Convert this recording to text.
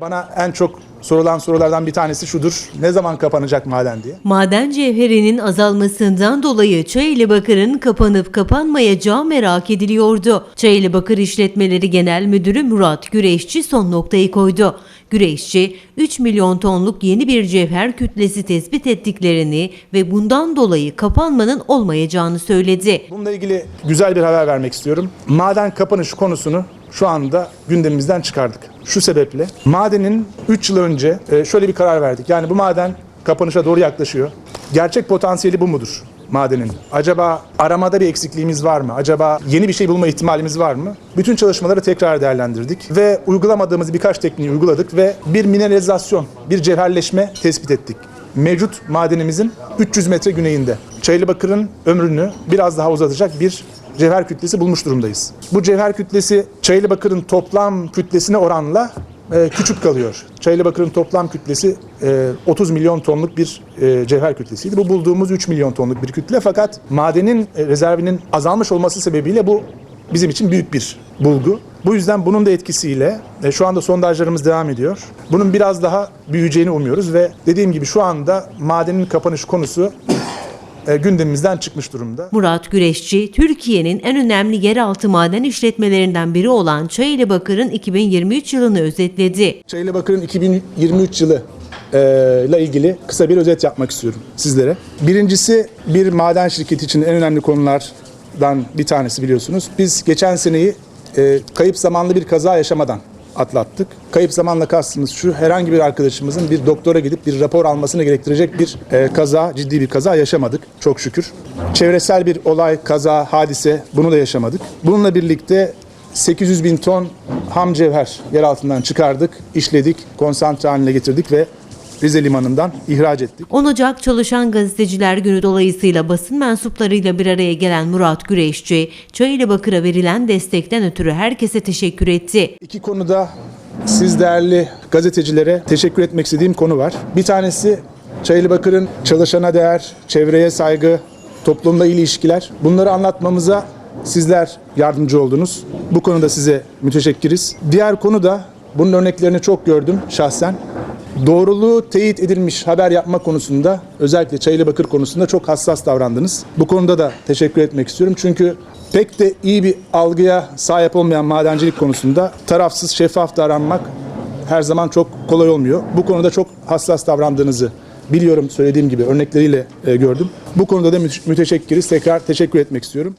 Bana en çok sorulan sorulardan bir tanesi şudur. Ne zaman kapanacak maden diye. Maden cevherinin azalmasından dolayı Çayeli Bakır'ın kapanıp kapanmayacağı merak ediliyordu. Çayeli Bakır İşletmeleri Genel Müdürü Murat Güreşçi son noktayı koydu. Güreşçi, 3 milyon tonluk yeni bir cevher kütlesi tespit ettiklerini ve bundan dolayı kapanmanın olmayacağını söyledi. Bununla ilgili güzel bir haber vermek istiyorum. Maden kapanış konusunu şu anda gündemimizden çıkardık. Şu sebeple madenin 3 yıl önce e, şöyle bir karar verdik. Yani bu maden kapanışa doğru yaklaşıyor. Gerçek potansiyeli bu mudur? madenin. Acaba aramada bir eksikliğimiz var mı? Acaba yeni bir şey bulma ihtimalimiz var mı? Bütün çalışmaları tekrar değerlendirdik ve uygulamadığımız birkaç tekniği uyguladık ve bir mineralizasyon, bir cevherleşme tespit ettik. Mevcut madenimizin 300 metre güneyinde. Çaylıbakır'ın ömrünü biraz daha uzatacak bir cevher kütlesi bulmuş durumdayız. Bu cevher kütlesi Çaylıbakır'ın toplam kütlesine oranla e, küçük kalıyor. Çaylıbakır'ın toplam kütlesi e, 30 milyon tonluk bir e, cevher kütlesiydi. Bu bulduğumuz 3 milyon tonluk bir kütle fakat madenin e, rezervinin azalmış olması sebebiyle bu bizim için büyük bir bulgu. Bu yüzden bunun da etkisiyle e, şu anda sondajlarımız devam ediyor. Bunun biraz daha büyüyeceğini umuyoruz ve dediğim gibi şu anda madenin kapanış konusu e, gündemimizden çıkmış durumda. Murat Güreşçi, Türkiye'nin en önemli yeraltı maden işletmelerinden biri olan Çayeli Bakır'ın 2023 yılını özetledi. Çaylıbakır'ın 2023 yılı e, ile ilgili kısa bir özet yapmak istiyorum sizlere. Birincisi bir maden şirketi için en önemli konulardan bir tanesi biliyorsunuz. Biz geçen seneyi e, kayıp zamanlı bir kaza yaşamadan atlattık. Kayıp zamanla kastımız şu herhangi bir arkadaşımızın bir doktora gidip bir rapor almasını gerektirecek bir e, kaza, ciddi bir kaza yaşamadık çok şükür. Çevresel bir olay, kaza, hadise bunu da yaşamadık. Bununla birlikte 800 bin ton ham cevher yer altından çıkardık, işledik, konsantre haline getirdik ve Rize Limanı'ndan ihraç ettik. 10 Ocak Çalışan Gazeteciler Günü dolayısıyla basın mensuplarıyla bir araya gelen Murat Güreşçi, Çayeli Bakır'a verilen destekten ötürü herkese teşekkür etti. İki konuda siz değerli gazetecilere teşekkür etmek istediğim konu var. Bir tanesi Çaylıbakır'ın çalışana değer, çevreye saygı, toplumla ilişkiler. Bunları anlatmamıza sizler yardımcı oldunuz. Bu konuda size müteşekkiriz. Diğer konu da bunun örneklerini çok gördüm şahsen. Doğruluğu teyit edilmiş haber yapma konusunda özellikle Çaylıbakır konusunda çok hassas davrandınız. Bu konuda da teşekkür etmek istiyorum. Çünkü pek de iyi bir algıya sahip olmayan madencilik konusunda tarafsız şeffaf davranmak her zaman çok kolay olmuyor. Bu konuda çok hassas davrandığınızı biliyorum söylediğim gibi örnekleriyle e, gördüm. Bu konuda da müte- müteşekkiriz. Tekrar teşekkür etmek istiyorum.